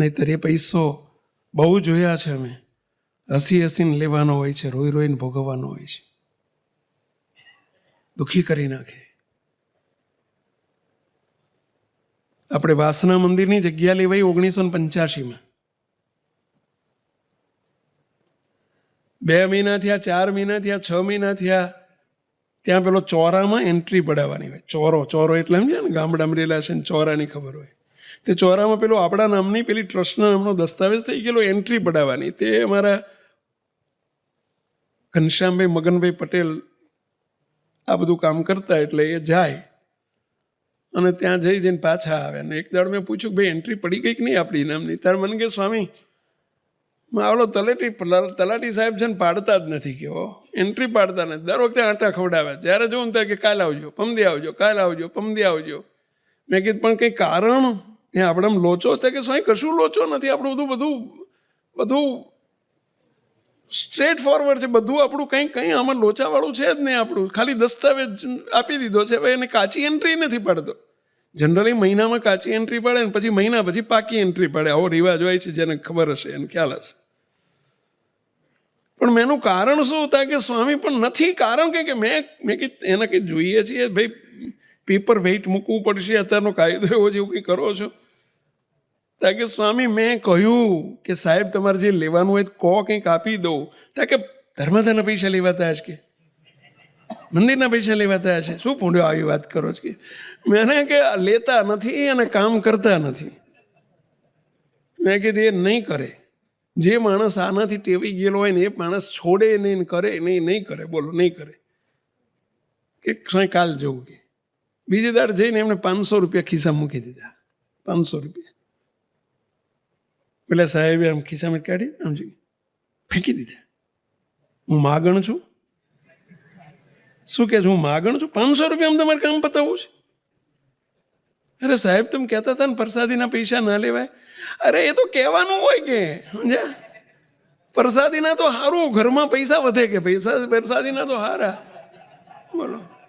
નહીતર એ પૈસો બહુ જોયા છે અમે. હસી હસીને લેવાનો હોય છે, રોઈ રોઈને ભોગવવાનો હોય છે. દુઃખી કરી નાખે. આપણે વાસના મંદિરની જગ્યા લેવાઈ ઓગણીસો ને પંચ્યાસીમાં બે મહિના થયા, ચાર મહિના થયા, છ મહિના થયા, ત્યાં પેલો ચોરામાં એન્ટ્રી પડાવવાની હોય. ચોરો ચોરો એટલે સમજ્યા ને, ગામડામાં રેલા છે ને, ચોરાની ખબર હોય. તે ચોરામાં પેલો આપણા નામની પેલી ટ્રસ્ટના નામનો દસ્તાવેજ થઈ ગયેલો એન્ટ્રી પડાવવાની. તે અમારા ઘનશ્યામભાઈ, મગનભાઈ પટેલ આ બધું કામ કરતા એટલે એ જાય. અને ત્યાં જઈ જઈને પાછા આવે અને એક દાડ મેં પૂછ્યું ભાઈ એન્ટ્રી પડી ગઈ કે નહીં આપણી નામની? ત્યારે મને કે, સ્વામી માવલો તલાટી તલાટી સાહેબ છે ને પાડતા જ નથી કે એન્ટ્રી પાડતા નથી. દર વખતે આંટા ખવડાવે. જ્યારે જોઉં ત્યારે કે, કાલ આવજો પમદી આવજો, કાલ આવજો પમદી આવજો. મેં કીધું, પણ કંઈ કારણ એ આપણે આમ લોચો છે કે સ્વાઈ કશું લોચો નથી, આપણું બધું બધું બધું સ્ટ્રેટ ફોરવર્ડ છે. બધું આપણું કંઈ કંઈ આમાં લોચાવાળું છે જ નહીં આપણું. ખાલી દસ્તાવેજ આપી દીધો છે. હવે એને કાચી એન્ટ્રી નથી પાડતો. જનરલી મહિનામાં કાચી એન્ટ્રી પડે ને પછી મહિના પછી પાકી એન્ટ્રી પડે. આવો રિવાજ હોય છે, જેને ખબર હશે, એને ખ્યાલ હશે. પણ મેનું કારણ શું? હતા કે સ્વામી પણ નથી. કારણ કે મેં મેં કીધું, એને કંઈ જોઈએ છીએ? ભાઈ પેપર વેઇટ મૂકવું પડશે, અત્યારનો કાયદો એવો જેવું કંઈ કરો છો? ત્યાં કે, સ્વામી, મેં કહ્યું કે સાહેબ, તમારે જે લેવાનું હોય કો કંઈક આપી દઉં ત્યાં કે, ધર્મદાના પૈસા લેવાતા જ કે? મંદિરના પૈસા લેવાતા છે? શું પૂંડ્યો આવી વાત કરો છો કે? મેં કે, લેતા નથી અને કામ કરતા નથી. મેં કીધું, એ નહીં કરે. જે માણસ આનાથી ટેવી ગયેલો હોય ને, એ માણસ છોડે નહીં કરે, નહીં નહીં કરે, બોલો, નહીં કરે. કે કાલ જવું કે? બીજે દાડ જઈને એમણે પાંચસો રૂપિયા ખિસ્સા મૂકી દીધા. પાંચસો રૂપિયા. પેલા સાહેબે આમ ખિસ્સામાં કાઢી આમ જોઈ ફેંકી દીધા. હું માગણ છું. શું કે છે? હું માગણ છું? પાંચસો રૂપિયા આમ તમારે કામ પતાવવું છે? અરે સાહેબ, તમે કહેતા હતા ને પ્રસાદીના પૈસા ના લેવાય. અરે એ તો કહેવાનું હોય કે, સમજ્યા? પ્રસાદીના તો સારું ઘરમાં પૈસા વધે કે પૈસા પ્રસાદીના તો હારા. બોલો.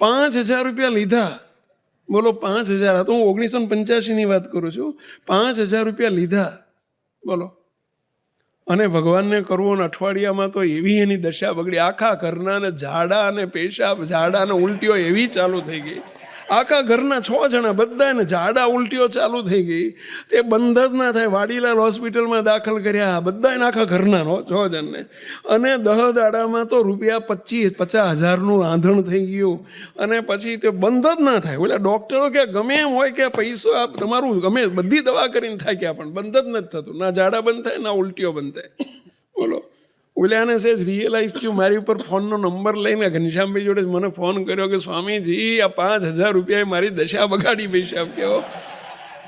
પાંચ હજાર રૂપિયા લીધા. બોલો, પાંચ હજાર. આ તો હું ઓગણીસો પંચ્યાસીની વાત કરું છું. પાંચ હજાર રૂપિયા લીધા. બોલો. અને ભગવાનને કરવો ને અઠવાડિયામાં તો એવી એની દશા બગડી. આખા ઘરના ને ઝાડા અને પેશાબ ઝાડા ને ઉલટીઓ એવી ચાલુ થઈ ગઈ. આખા ઘરના છ જણા બધાને ઝાડા ઉલટીઓ ચાલુ થઈ ગઈ. તે બંધ જ ના થાય. વાડીલાલ હોસ્પિટલમાં દાખલ કર્યા. બધાને આખા ઘરના છ જણને. અને દહ દાડામાં તો રૂપિયા પચીસ, પચાસ હજારનું આંધણ થઈ ગયું. અને પછી તે બંધ જ ના થાય. એટલે ડૉક્ટરો કે ગમે એમ હોય કે પૈસો આપ, તમારું ગમે બધી દવા કરીને થાય કે પણ બંધ જ નથી થતું. ના ઝાડા બંધ થાય, ના ઉલટીઓ બંધ થાય. બોલો. ઓલાને સેજ રિયલાઇઝ થયું મારી ઉપર ફોનનો નંબર લઈને ઘનશ્યામભાઈ જોડે મને ફોન કર્યો કે, સ્વામીજી, આ પાંચ હજાર રૂપિયાએ મારી દશા બગાડી પૈસા કેવો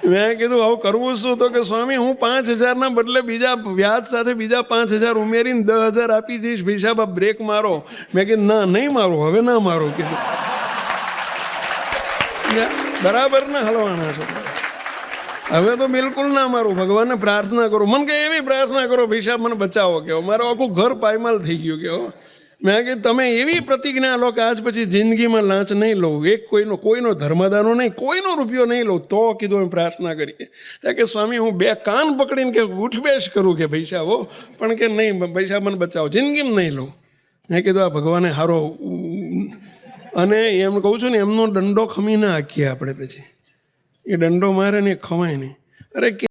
મેં કીધું, આવું કરવું શું? તો કે, સ્વામી, હું પાંચ હજારના બદલે બીજા વ્યાજ સાથે બીજા પાંચ હજાર ઉમેરીને દસ હજાર આપી જઈશ. પૈસા આ બ્રેક મારો. મેં કીધું, ના, નહીં મારો, હવે ના મારો. કીધું. બરાબર ના હલવાના છો. હવે તો બિલકુલ ના મારું ભગવાનને પ્રાર્થના કરો મને કે એવી પ્રાર્થના કરો ભીષા મને બચાવો કહો મારું આખું ઘર પાયમાલ થઈ ગયું કહો મેં કીધું તમે એવી પ્રતિજ્ઞા લો કે આજ પછી જિંદગીમાં લાંચ નહીં લઉં એક કોઈનો કોઈનો ધર્મદાનો નહીં કોઈનો રૂપિયો નહીં લઉં તો કીધું એમ પ્રાર્થના કરીએ ત્યાં કે સ્વામી હું બે કાન પકડીને કે ઉઠબેશ કરું કે પૈસા હો પણ કે નહીં પૈસા મને બચાવો જિંદગીમાં નહીં લઉં મેં કીધું આ ભગવાને હારો અને એમ કહું છું ને એમનો દંડો ખમી ના આખીએ આપણે પછી એ દંડો મારે ને ખવાય નહીં. અરે કે